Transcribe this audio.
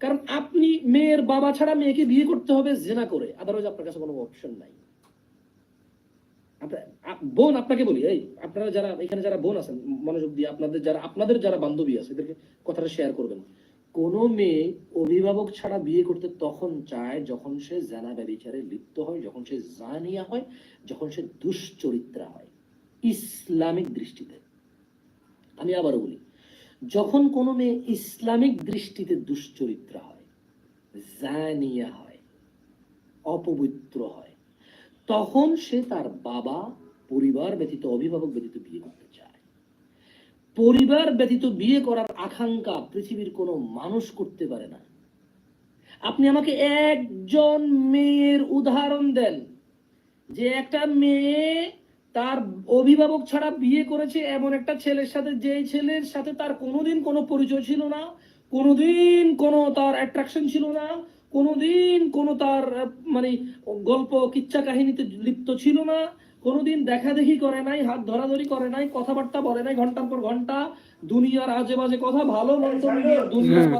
কারণ আপনি মেয়ের বাবা ছাড়া মেয়েকে বিয়ে করতে হবে জেনা করে। আদারওয়াইজ আপনার কাছে কোনো অপশন নাই। বোন আপনাকে বলি, এই আপনারা যারা এখানে যারা বোন আছেন, মনোযোগ দিয়ে আপনাদের যারা আপনাদের যারা বান্ধবী আছে, এদেরকে কথাটা শেয়ার করবেন। কোন মেয়ে অভিভাবক ছাড়া বিয়ে করতে তখন চায় যখন সে জানা ব্যবিচারে লিপ্ত হয়, যখন সে জানিয়া হয়, যখন সে দুশ্চরিত্রা হয়। ইসলামিক দৃষ্টিতে। আমি আবারও বলি যখন কোনো মেয়ে ইসলামিক দৃষ্টিতে দুশ্চরিত্রা হয়, জানিয়া হয়, অপবিত্র হয়, তখন সে তার বাবা, পরিবার ব্যতীত, অভিভাবক ব্যতীত বিয়ে করতে চায়। পরিবার ব্যতীত বিয়ে করার আকাঙ্ক্ষা পৃথিবীর কোনো মানুষ করতে পারে না। আপনি আমাকে একজন মেয়ের উদাহরণ দেন, যে একটা মেয়ে তার অভিভাবক ছাড়া বিয়ে করেছে এমন একটা ছেলের সাথে যে ছেলের সাথে তার কোনোদিন কোনো পরিচয় ছিল না কোনোদিন কোনো তার অ্যাট্রাকশন ছিল না কোনোদিন কোনো তার মানে গল্প কিচ্ছা কাহিনীতে লিপ্ত ছিল না কোনোদিন দেখা দেখি করে নাই হাত ধরাধরি করে নাই কথাবার্তা বলে নাই ঘণ্টার পর ঘণ্টা দুনিয়ার আজে বাজে কথা ভালো মন্দ দুনিয়ার কথা